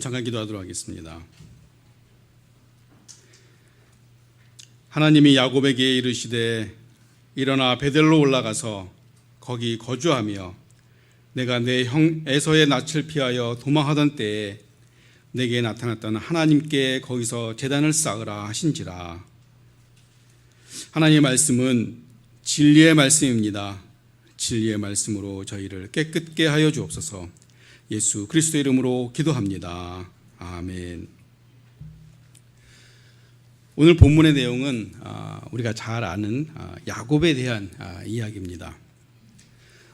잠깐 기도하도록 하겠습니다. 하나님이 야곱에게 이르시되 일어나 베델로 올라가서 거기 거주하며 내가 내 형 에서의 낯을 피하여 도망하던 때에 내게 나타났던 하나님께 거기서 제단을 쌓으라 하신지라 하나님의 말씀은 진리의 말씀입니다. 진리의 말씀으로 저희를 깨끗게 하여 주옵소서. 예수 그리스도 이름으로 기도합니다. 아멘. 오늘 본문의 내용은 아, 우리가 잘 아는 아, 야곱에 대한 아, 이야기입니다.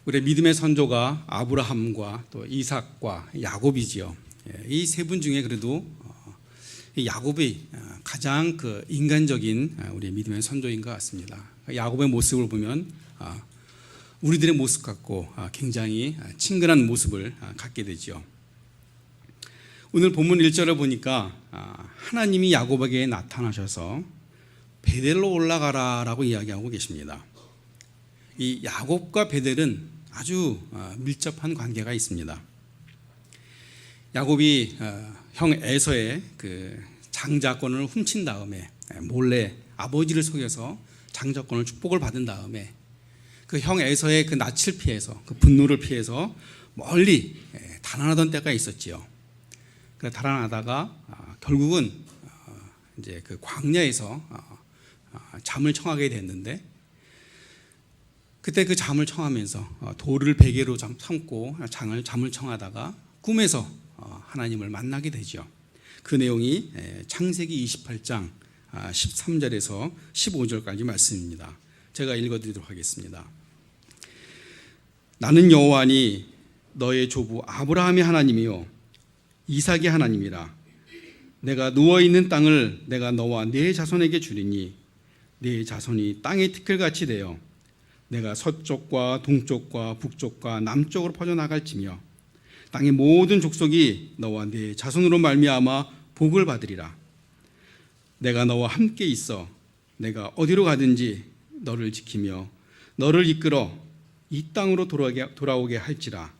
우리 믿음의 선조가 아브라함과 또 이삭과 야곱이지요. 예, 이세 분 중에 그래도 어, 이 야곱이 가장 그 인간적인 우리 믿음의 선조인 것 같습니다. 야곱의 모습을 보면 우리들의 모습 같고 굉장히 친근한 모습을 갖게 되죠. 오늘 본문 1절을 보니까 하나님이 야곱에게 나타나셔서 베델로 올라가라라고 이야기하고 계십니다. 이 야곱과 베델은 아주 밀접한 관계가 있습니다. 야곱이 형 에서의 그 장자권을 훔친 다음에 몰래 아버지를 속여서 장자권을 축복을 받은 다음에 그 형 에서의 그 낯을 피해서 그 분노를 피해서 멀리 달아나던 때가 있었지요. 그 달아나다가 결국은 어, 이제 그 광야에서 어, 어, 잠을 청하게 됐는데 그때 그 잠을 청하면서 돌을 베개로 삼고 장을 잠을 청하다가 꿈에서 하나님을 만나게 되죠. 그 내용이 창세기 28장 13절에서 15절까지 말씀입니다. 제가 읽어드리도록 하겠습니다. 나는 여호와니 너의 조부 아브라함의 하나님이요 이삭의 하나님이라. 내가 누워 있는 땅을 내가 너와 네 자손에게 주리니 네 자손이 땅의 티끌같이 되어 내가 서쪽과 동쪽과 북쪽과 남쪽으로 퍼져 나갈지며 땅의 모든 족속이 너와 네 자손으로 말미암아 복을 받으리라. 내가 너와 함께 있어 내가 어디로 가든지 너를 지키며 너를 이끌어 이 땅으로 돌아오게, 돌아오게 할지라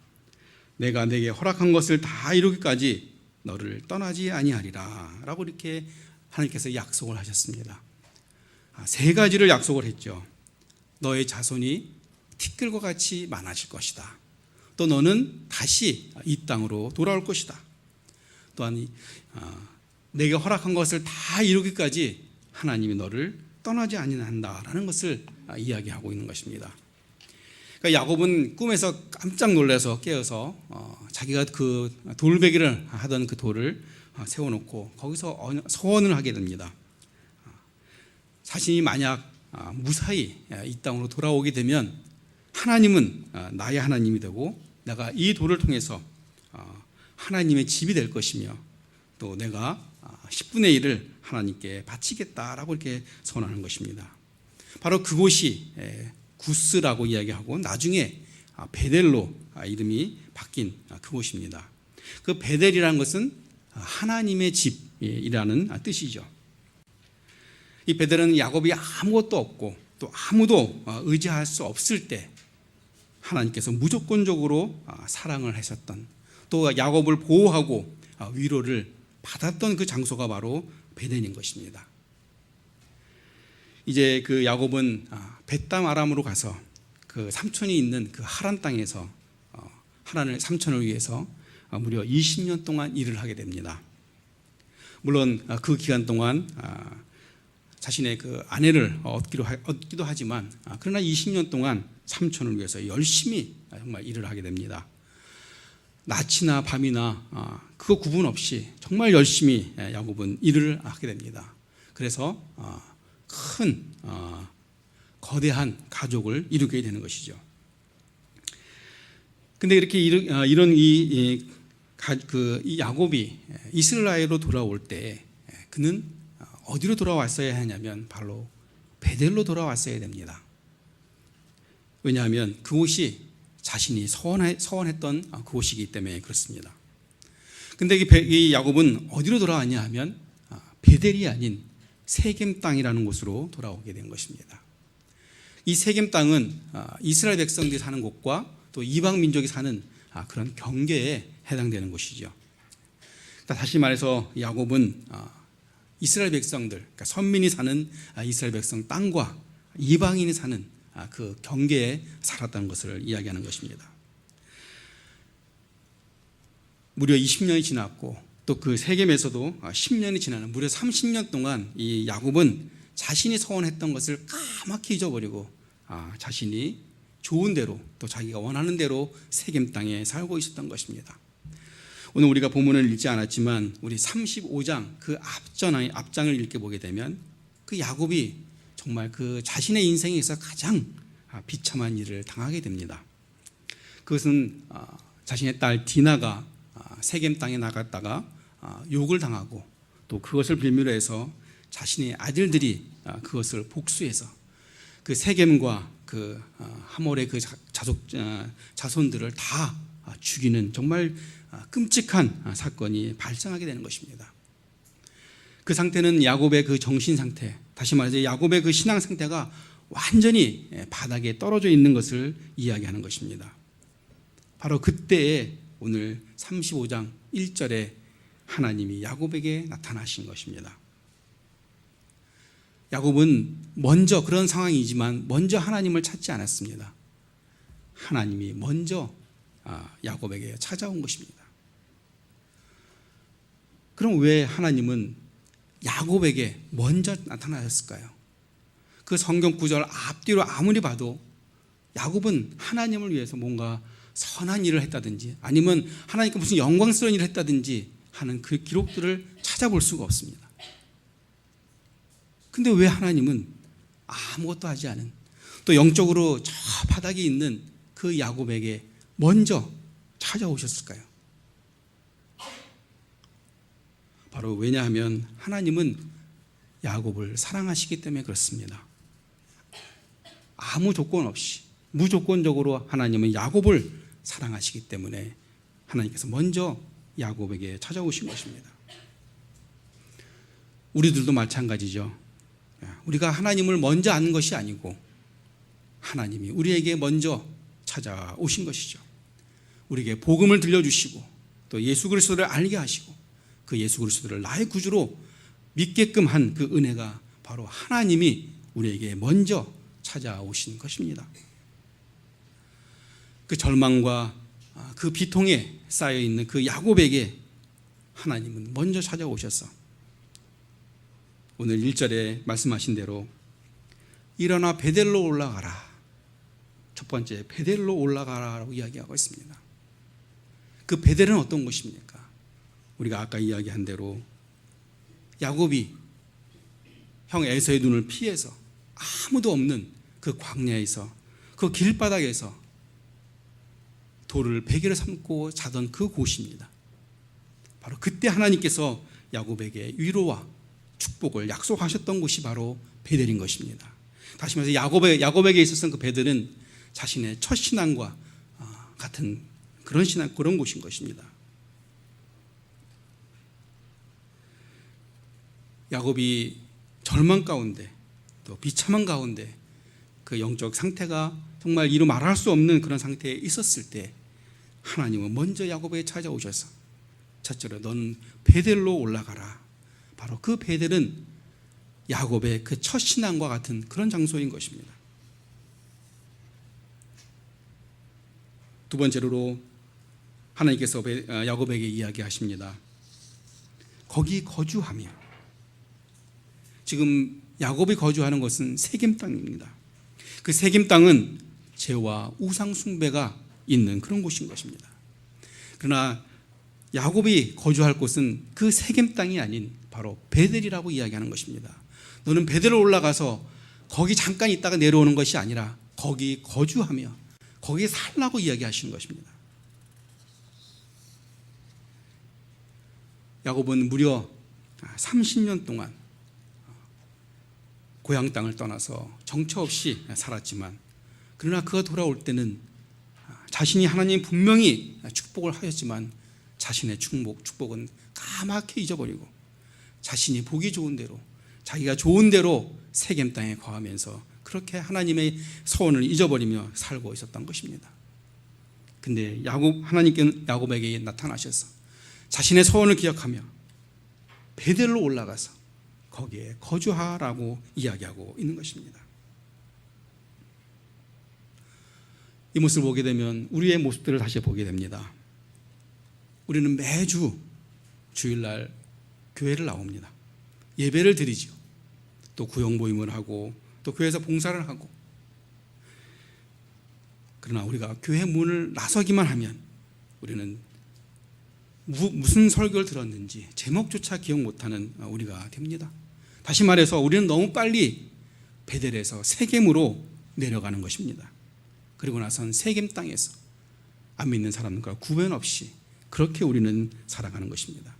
내가 내게 허락한 것을 다 이루기까지 너를 떠나지 아니하리라 라고 이렇게 하나님께서 약속을 하셨습니다. 아, 세 가지를 약속을 했죠. 너의 자손이 티끌과 같이 많아질 것이다. 또 너는 다시 이 땅으로 돌아올 것이다. 또한 아, 내게 허락한 것을 다 이루기까지 하나님이 너를 떠나지 아니한다라는 것을 아, 이야기하고 있는 것입니다. 그러니까 야곱은 꿈에서 깜짝 놀라서 깨어서 어, 자기가 그 돌베기를 하던 그 돌을 어, 세워놓고 거기서 소원을 하게 됩니다. 어, 자신이 만약 어, 무사히 이 땅으로 돌아오게 되면 하나님은 어, 나의 하나님이 되고 내가 이 돌을 통해서 어, 하나님의 집이 될 것이며 또 내가 10분의 1을 하나님께 바치겠다라고 이렇게 선언하는 것입니다. 바로 그곳이 구스라고 이야기하고 나중에 아, 베델로 아, 이름이 바뀐 아, 그곳입니다. 그 베델이라는 것은 하나님의 집이라는 뜻이죠. 이 베델은 야곱이 아무것도 없고 또 아무도 의지할 수 없을 때 하나님께서 무조건적으로 사랑을 하셨던 또 야곱을 보호하고 위로를 받았던 그 장소가 바로 베델인 것입니다. 이제 그 야곱은 베담 아람으로 가서 그 삼촌이 있는 그 하란 땅에서 어, 하란을 삼촌을 위해서 어, 무려 20년 동안 일을 하게 됩니다. 물론 어, 그 기간 동안 자신의 그 아내를 얻기로 얻기도 하지만 그러나 20년 동안 삼촌을 위해서 열심히 정말 일을 하게 됩니다. 낮이나 밤이나 그거 구분 없이 정말 열심히 야곱은 일을 하게 됩니다. 그래서 큰 거대한 가족을 이루게 되는 것이죠. 근데 이렇게 어, 이런 이, 그 야곱이 이스라엘로 돌아올 때 그는 어디로 돌아왔어야 하냐면 바로 베델로 돌아왔어야 됩니다. 왜냐하면 그곳이 자신이 서원했던 그곳이기 때문에 그렇습니다. 근데 이 야곱은 어디로 돌아왔냐 하면 아, 베델이 아닌 세겜 땅이라는 곳으로 돌아오게 된 것입니다. 이 세겜 땅은 아, 이스라엘 백성들이 사는 곳과 또 이방 민족이 사는 아, 그런 경계에 해당되는 곳이죠. 그러니까 다시 말해서 야곱은 아, 이스라엘 백성들, 그러니까 선민이 사는 아, 이스라엘 백성 땅과 이방인이 사는 아, 그 경계에 살았다는 것을 이야기하는 것입니다. 무려 20년이 지났고 또 그 세겜에서도 10년이 지나는 무려 30년 동안 이 야곱은 자신이 서원했던 것을 까맣게 잊어버리고 아, 자신이 좋은 대로 또 자기가 원하는 대로 세겜 땅에 살고 있었던 것입니다. 오늘 우리가 본문을 읽지 않았지만 우리 35장 그 앞전 앞장을 읽게 보게 되면 그 야곱이 정말 그 자신의 인생에서 가장 아, 비참한 일을 당하게 됩니다. 그것은 아, 자신의 딸 디나가 아, 세겜 땅에 나갔다가 아, 욕을 당하고 또 그것을 빌미로 해서 자신의 아들들이 아, 그것을 복수해서 그 세겜과 그 아, 하몰의 그 자- 자속 아, 자손들을 다 아, 죽이는 정말 아, 끔찍한 아, 사건이 발생하게 되는 것입니다. 그 상태는 야곱의 그 정신 상태, 다시 말해서 야곱의 그 신앙 상태가 완전히 예, 바닥에 떨어져 있는 것을 이야기하는 것입니다. 바로 그때에 오늘 35장 1절에 하나님이 야곱에게 나타나신 것입니다. 야곱은 먼저 그런 상황이지만 먼저 하나님을 찾지 않았습니다. 하나님이 먼저 아, 야곱에게 찾아온 것입니다. 그럼 왜 하나님은 야곱에게 먼저 나타나셨을까요? 그 성경 구절 앞뒤로 아무리 봐도 야곱은 하나님을 위해서 뭔가 선한 일을 했다든지 아니면 하나님께 무슨 영광스러운 일을 했다든지 하는 그 기록들을 찾아볼 수가 없습니다. 근데 왜 하나님은 아무것도 하지 않은 또 영적으로 저 바닥에 있는 그 야곱에게 먼저 찾아오셨을까요? 바로 왜냐하면 하나님은 야곱을 사랑하시기 때문에 그렇습니다. 아무 조건 없이 무조건적으로 하나님은 야곱을 사랑하시기 때문에 하나님께서 먼저 야곱에게 찾아오신 것입니다. 우리들도 마찬가지죠. 우리가 하나님을 먼저 아는 것이 아니고 하나님이 우리에게 먼저 찾아오신 것이죠. 우리에게 복음을 들려주시고 또 예수 그리스도를 알게 하시고 그 예수 그리스도를 나의 구주로 믿게끔 한 그 은혜가 바로 하나님이 우리에게 먼저 찾아오신 것입니다. 그 절망과 아, 그 비통에 쌓여 있는 그 야곱에게 하나님은 먼저 찾아오셔서 오늘 1절에 말씀하신 대로 일어나 베델로 올라가라. 첫 번째 베델로 올라가라라고 이야기하고 있습니다. 그 베델은 어떤 곳입니까? 우리가 아까 이야기한 대로 야곱이 형 에서의 눈을 피해서 아무도 없는 그 광야에서 그 길바닥에서 돌을 베개를 삼고 자던 그 곳입니다. 바로 그때 하나님께서 야곱에게 위로와 축복을 약속하셨던 곳이 바로 베델인 것입니다. 다시 말해서 야곱에, 야곱에게 있었던 그 베델은 자신의 첫 신앙과 아, 같은 그런 신앙 그런 곳인 것입니다. 야곱이 절망 가운데 또 비참한 가운데 그 영적 상태가 정말 이루 말할 수 없는 그런 상태에 있었을 때 하나님은 먼저 야곱에게 찾아오셔서 첫째로 넌 베델로 올라가라. 바로 그 베델은 야곱의 그 첫 신앙과 같은 그런 장소인 것입니다. 두 번째로 하나님께서 베- 어, 야곱에게 이야기하십니다. 거기 거주하며 지금 야곱이 거주하는 것은 세겜 땅입니다. 그 세겜 땅은 죄와 우상 숭배가 있는 그런 곳인 것입니다. 그러나 야곱이 거주할 곳은 그 세겜 땅이 아닌 바로 베델이라고 이야기하는 것입니다. 너는 베델로 올라가서 거기 잠깐 있다가 내려오는 것이 아니라 거기 거주하며 거기에 살라고 이야기하시는 것입니다. 야곱은 무려 30년 동안 고향 땅을 떠나서 정처 없이 살았지만 그러나 그가 돌아올 때는 자신이 하나님 분명히 축복을 하였지만 자신의 축복, 축복은 까맣게 잊어버리고 자신이 보기 좋은 대로 자기가 좋은 대로 세겜 땅에 거하면서 그렇게 하나님의 서원을 잊어버리며 살고 있었던 것입니다. 근데 야곱 하나님께는 야곱에게 나타나셔서 자신의 소원을 기억하며 베델로 올라가서 거기에 거주하라고 이야기하고 있는 것입니다. 이 모습을 보게 되면 우리의 모습들을 다시 보게 됩니다. 우리는 매주 주일날 교회를 나옵니다. 예배를 드리죠. 또 구역 모임을 하고 또 교회에서 봉사를 하고 그러나 우리가 교회 문을 나서기만 하면 우리는 무, 무슨 설교를 들었는지 제목조차 기억 못하는 우리가 됩니다. 다시 말해서 우리는 너무 빨리 베델에서 세겜으로 내려가는 것입니다. 그리고 나선 세겜 땅에서 안 믿는 사람과 구분 없이 그렇게 우리는 살아가는 것입니다.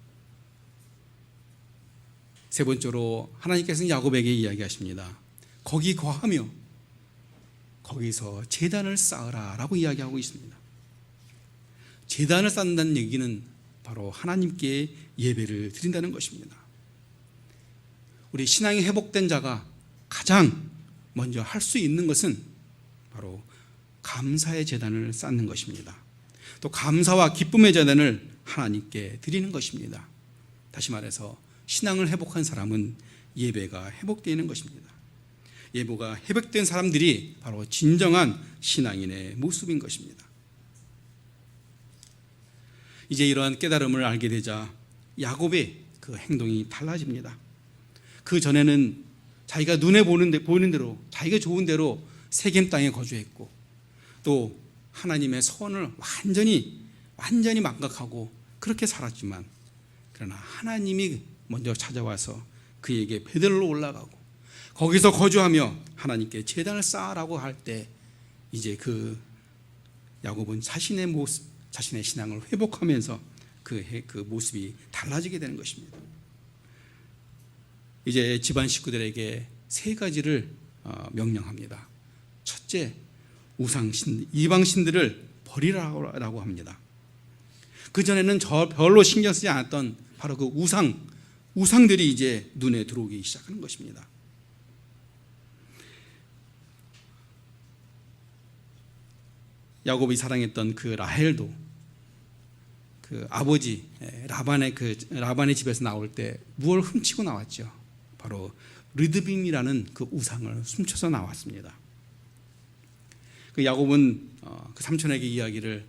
세 번째로 하나님께서는 야곱에게 이야기하십니다. 거기 거하며 거기서 재단을 쌓으라라고 이야기하고 있습니다. 재단을 쌓는다는 얘기는 바로 하나님께 예배를 드린다는 것입니다. 우리 신앙이 회복된 자가 가장 먼저 할 수 있는 것은 바로 감사의 재단을 쌓는 것입니다. 또 감사와 기쁨의 재단을 하나님께 드리는 것입니다. 다시 말해서 신앙을 회복한 사람은 예배가 회복되는 것입니다. 예배가 회복된 사람들이 바로 진정한 신앙인의 모습인 것입니다. 이제 이러한 깨달음을 알게 되자 야곱의 그 행동이 달라집니다. 그 전에는 자기가 눈에 보는 대로 자기가 좋은 대로 세겜 땅에 거주했고 또 하나님의 선을 완전히 완전히 망각하고 그렇게 살았지만 그러나 하나님이 먼저 찾아와서 그에게 베들로 올라가고 거기서 거주하며 하나님께 제단을 쌓으라고 할 때 이제 그 야곱은 자신의 모습, 자신의 신앙을 회복하면서 그, 해- 그 모습이 달라지게 되는 것입니다. 이제 집안 식구들에게 세 가지를 어, 명령합니다. 첫째, 우상신, 이방 신들을 버리라고 합니다. 그 전에는 저 별로 신경 쓰지 않았던 바로 그 우상, 우상들이 이제 눈에 들어오기 시작하는 것입니다. 야곱이 사랑했던 그 라헬도 그 아버지 예, 라반의 그 라반의 집에서 나올 때 무엇을 훔치고 나왔죠? 바로 르드빔이라는 그 우상을 훔쳐서 나왔습니다. 그 야곱은 어, 그 삼촌에게 이야기를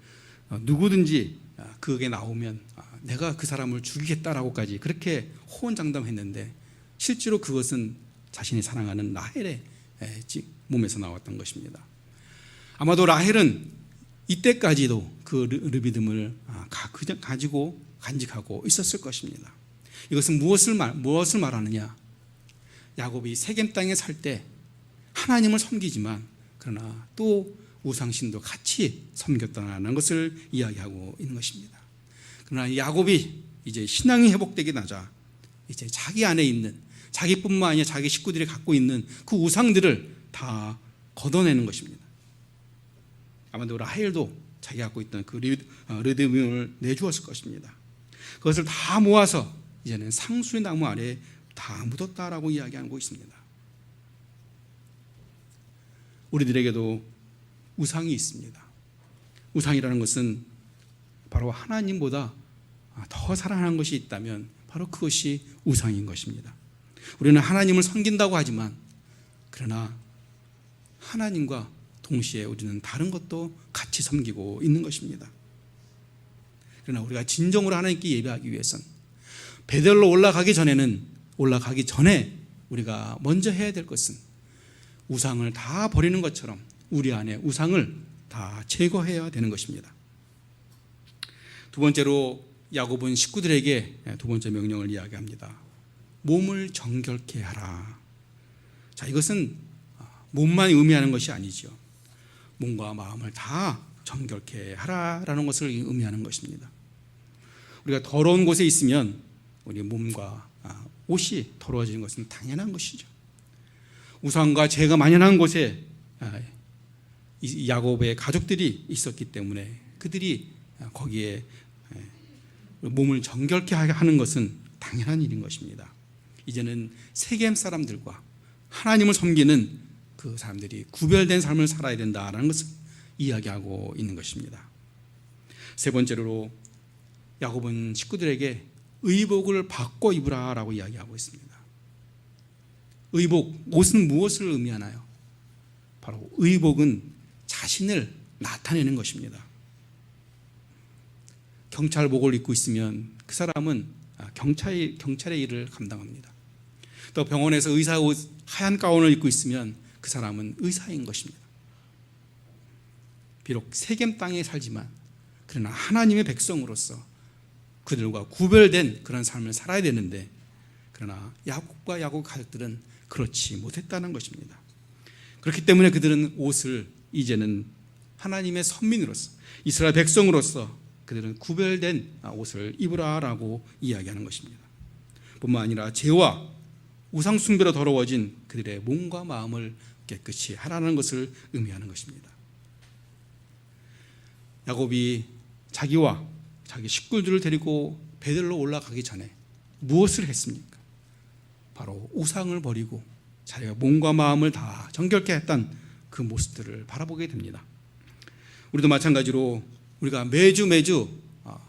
어, 누구든지 아, 그에게 나오면 아, 내가 그 사람을 죽이겠다라고까지 그렇게 호언장담했는데 실제로 그것은 자신이 사랑하는 라헬의 몸에서 나왔던 것입니다. 아마도 라헬은 이때까지도 그 르- 르비듬을 아, 가지고 간직하고 있었을 것입니다. 이것은 무엇을 말 무엇을 말하느냐? 야곱이 세겜 땅에 살 때 하나님을 섬기지만 그러나 또 우상신도 같이 섬겼다는 것을 이야기하고 있는 것입니다. 그러나 야곱이 이제 신앙이 회복되게 나자 이제 자기 안에 있는 자기뿐만 아니라 자기 식구들이 갖고 있는 그 우상들을 다 걷어내는 것입니다. 아마도 라헬도 자기가 갖고 있던 그 리- 어, 내주었을 것입니다. 그것을 다 모아서 이제는 상수의 나무 아래 다 묻었다라고 이야기하고 있습니다. 우리들에게도 우상이 있습니다. 우상이라는 것은 바로 하나님보다 더 사랑하는 것이 있다면 바로 그것이 우상인 것입니다. 우리는 하나님을 섬긴다고 하지만 그러나 하나님과 동시에 우리는 다른 것도 같이 섬기고 있는 것입니다. 그러나 우리가 진정으로 하나님께 예배하기 위해선 베델로 올라가기 전에는 올라가기 전에 우리가 먼저 해야 될 것은 우상을 다 버리는 것처럼 우리 안에 우상을 다 제거해야 되는 것입니다. 두 번째로 야곱은 식구들에게 두 번째 명령을 이야기합니다. 몸을 정결케 하라. 자, 이것은 몸만 의미하는 것이 아니죠. 몸과 마음을 다 정결케 하라라는 것을 의미하는 것입니다. 우리가 더러운 곳에 있으면 우리 몸과 아, 옷이 더러워지는 것은 당연한 것이죠. 우상과 죄가 만연한 곳에 아, 이 야곱의 가족들이 있었기 때문에 그들이 거기에 에, 몸을 정결케 하는 것은 당연한 일인 것입니다. 이제는 세겜 사람들과 하나님을 섬기는 그 사람들이 구별된 삶을 살아야 된다라는 것을 이야기하고 있는 것입니다. 세 번째로 야곱은 식구들에게 의복을 바꿔 입으라라고 이야기하고 있습니다. 의복, 옷은 무엇을 의미하나요? 바로 의복은 자신을 나타내는 것입니다. 경찰복을 입고 있으면 그 사람은 아, 경찰, 경찰의 일을 감당합니다. 또 병원에서 의사 옷 하얀 가운을 입고 있으면 그 사람은 의사인 것입니다. 비록 세겜 땅에 살지만 그러나 하나님의 백성으로서 그들과 구별된 그런 삶을 살아야 되는데 그러나 야곱과 야곱 가족들은 그렇지 못했다는 것입니다. 그렇기 때문에 그들은 옷을 이제는 하나님의 선민으로서 이스라엘 백성으로서 그들은 구별된 옷을 입으라라고 이야기하는 것입니다. 뿐만 아니라 죄와 우상 숭배로 더러워진 그들의 몸과 마음을 깨끗이 하라는 것을 의미하는 것입니다. 야곱이 자기와 자기 식구들을 데리고 베들로 올라가기 전에 무엇을 했습니까? 바로 우상을 버리고 자기가 몸과 마음을 다 정결케 했던 그 모습들을 바라보게 됩니다. 우리도 마찬가지로 우리가 매주 매주 아,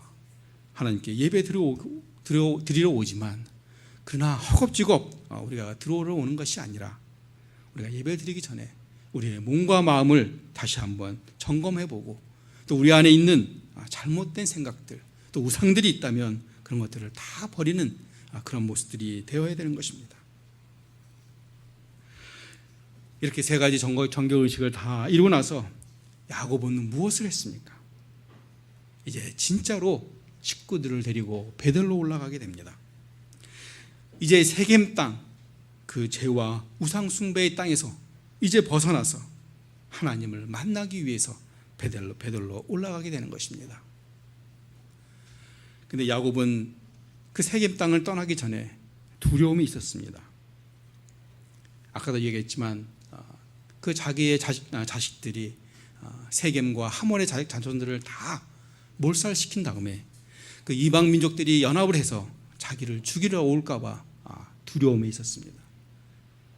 하나님께 예배 드리러 오지만 그러나 허겁지겁 아, 우리가 들어오러 오는 것이 아니라 우리가 예배 드리기 전에 우리의 몸과 마음을 다시 한번 점검해 보고 또 우리 안에 있는 아, 잘못된 생각들 또 우상들이 있다면 그런 것들을 다 버리는 그런 모습들이 되어야 되는 것입니다. 이렇게 세 가지 정교 의식을 다 이루고 나서 야곱은 무엇을 했습니까? 이제 진짜로 식구들을 데리고 베들로 올라가게 됩니다. 이제 세겜 땅, 그 죄와 우상 숭배의 땅에서 이제 벗어나서 하나님을 만나기 위해서 베들로 베들로 올라가게 되는 것입니다. 근데 야곱은 그 세겜 땅을 떠나기 전에 두려움이 있었습니다. 아까도 얘기했지만 어, 그 자기의 자식, 아, 자식들이 어, 세겜과 하몬의 자손들을 다 몰살시킨 다음에 그 이방 민족들이 연합을 해서 자기를 죽이려 올까봐 아, 두려움에 있었습니다.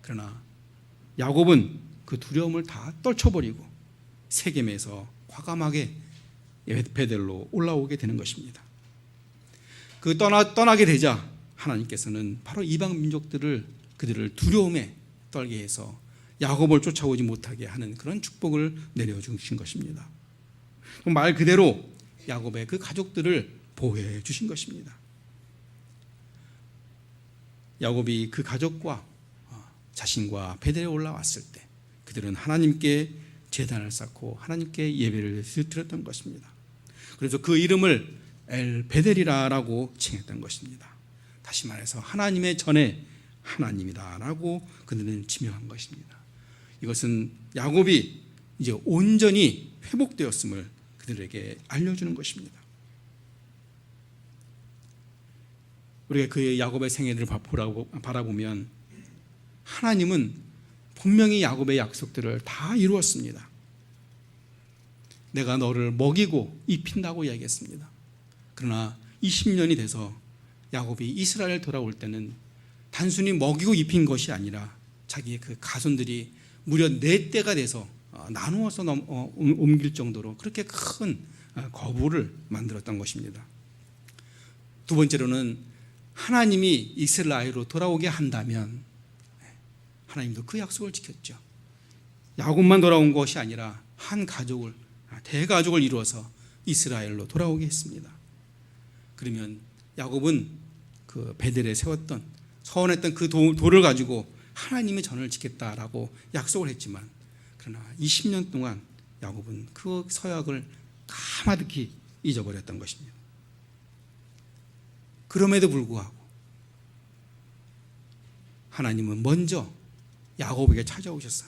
그러나 야곱은 그 두려움을 다 떨쳐버리고 세겜에서 과감하게 베델로 올라오게 되는 것입니다. 그 떠나 떠나게 되자 하나님께서는 바로 이방 민족들을 그들을 두려움에 떨게 해서 야곱을 쫓아오지 못하게 하는 그런 축복을 내려 주신 것입니다. 말 그대로 야곱의 그 가족들을 보호해 주신 것입니다. 야곱이 그 가족과 어, 자신과 베델에 올라왔을 때 그들은 하나님께 제단을 쌓고 하나님께 예배를 드렸던 것입니다. 그래서 그 이름을 엘 베델이라라고 칭했던 것입니다. 다시 말해서 하나님의 전에 하나님이다라고 그들은 지명한 것입니다. 이것은 야곱이 이제 온전히 회복되었음을 그들에게 알려주는 것입니다. 우리가 그의 야곱의 생애를 바라보면 하나님은 분명히 야곱의 약속들을 다 이루었습니다. 내가 너를 먹이고 입힌다고 이야기했습니다. 그러나 20년이 돼서 야곱이 이스라엘 돌아올 때는 단순히 먹이고 입힌 것이 아니라 자기의 그 가손들이 무려 네 때가 돼서 어, 나누어서 어, 옮길 정도로 그렇게 큰 어, 거부를 만들었던 것입니다. 두 번째로는 하나님이 이스라엘로 돌아오게 한다면 하나님도 그 약속을 지켰죠. 야곱만 돌아온 것이 아니라 한 가족을 대가족을 이루어서 이스라엘로 돌아오게 했습니다. 그러면 야곱은 그 베델에 세웠던 서원했던 그 돌을 가지고 하나님의 전을 지켰다라고 약속을 했지만 그러나 20년 동안 야곱은 그 서약을 까마득히 잊어버렸던 것입니다. 그럼에도 불구하고 하나님은 먼저 야곱에게 찾아오셔서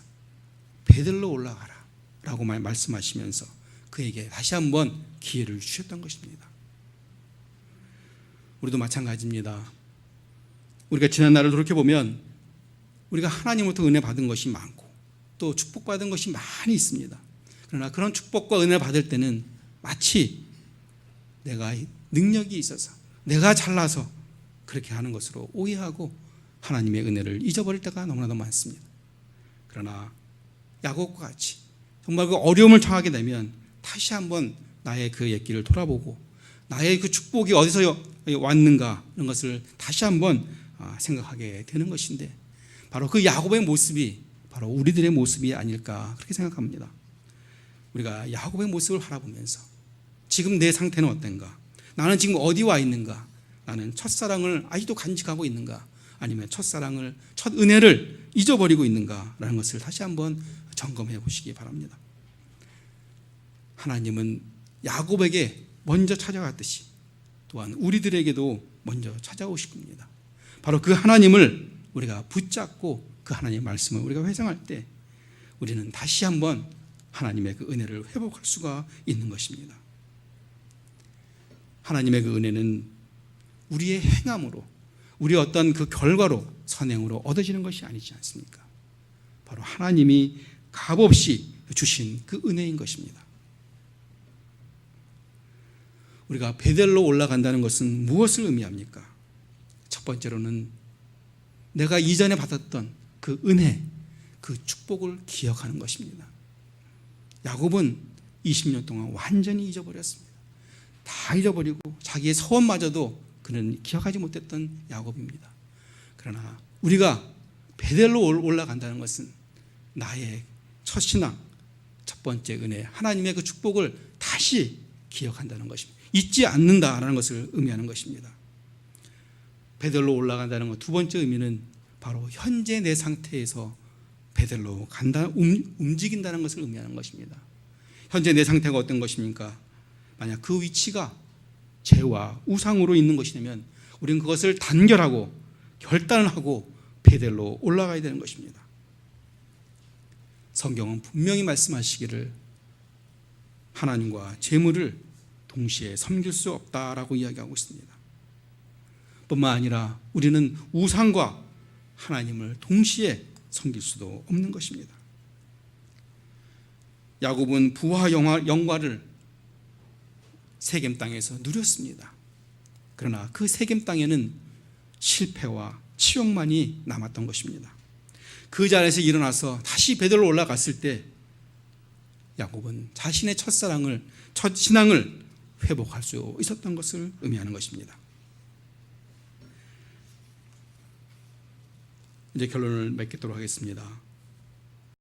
베들로 올라가라 라고 말씀하시면서 그에게 다시 한번 기회를 주셨던 것입니다. 우리도 마찬가지입니다. 우리가 지난 날을 돌이켜보면 우리가 하나님으로부터 은혜 받은 것이 많고 또 축복받은 것이 많이 있습니다. 그러나 그런 축복과 은혜 받을 때는 마치 내가 능력이 있어서 내가 잘나서 그렇게 하는 것으로 오해하고 하나님의 은혜를 잊어버릴 때가 너무나도 많습니다. 그러나 야곱과 같이 정말 그 어려움을 처하게 되면 다시 한번 나의 그 옛길을 돌아보고 나의 그 축복이 어디서 왔는가 이런 것을 다시 한번 아, 생각하게 되는 것인데 바로 그 야곱의 모습이 바로 우리들의 모습이 아닐까 그렇게 생각합니다. 우리가 야곱의 모습을 바라보면서 지금 내 상태는 어떤가? 나는 지금 어디 와 있는가? 나는 첫사랑을 아직도 간직하고 있는가? 아니면 첫사랑을 첫 은혜를 잊어버리고 있는가라는 것을 다시 한번 점검해 보시기 바랍니다. 하나님은 야곱에게 먼저 찾아갔듯이 또한 우리들에게도 먼저 찾아오실 겁니다. 바로 그 하나님을 우리가 붙잡고 그 하나님의 말씀을 우리가 회상할 때 우리는 다시 한번 하나님의 그 은혜를 회복할 수가 있는 것입니다. 하나님의 그 은혜는 우리의 행함으로 우리 어떤 그 결과로 선행으로 얻어지는 것이 아니지 않습니까? 바로 하나님이 값없이 주신 그 은혜인 것입니다. 우리가 베델로 올라간다는 것은 무엇을 의미합니까? 첫 번째로는 내가 이전에 받았던 그 은혜, 그 축복을 기억하는 것입니다. 야곱은 20년 동안 완전히 잊어버렸습니다. 다 잊어버리고 자기의 서원마저도 그는 기억하지 못했던 야곱입니다. 그러나 우리가 베델로 올라간다는 것은 나의 첫 신앙, 첫 번째 은혜, 하나님의 그 축복을 다시 기억한다는 것입니다. 잊지 않는다라는 것을 의미하는 것입니다. 베델로 올라간다는 것 두 번째 의미는 바로 현재 내 상태에서 베델로 간다 움, 움직인다는 것을 의미하는 것입니다. 현재 내 상태가 어떤 것입니까? 만약 그 위치가 죄와 우상으로 있는 것이라면 우리는 그것을 단결하고 결단하고 베델로 올라가야 되는 것입니다. 성경은 분명히 말씀하시기를 하나님과 재물을 동시에 섬길 수 없다라고 이야기하고 있습니다. 뿐만 아니라 우리는 우상과 하나님을 동시에 섬길 수도 없는 것입니다. 야곱은 부와 영화, 영과를 세겜 땅에서 누렸습니다. 그러나 그 세겜 땅에는 실패와 치욕만이 남았던 것입니다. 그 자리에서 일어나서 다시 베들로 올라갔을 때 야곱은 자신의 첫사랑을 첫 신앙을 회복할 수 있었던 것을 의미하는 것입니다. 이제 결론을 맺겠도록 하겠습니다.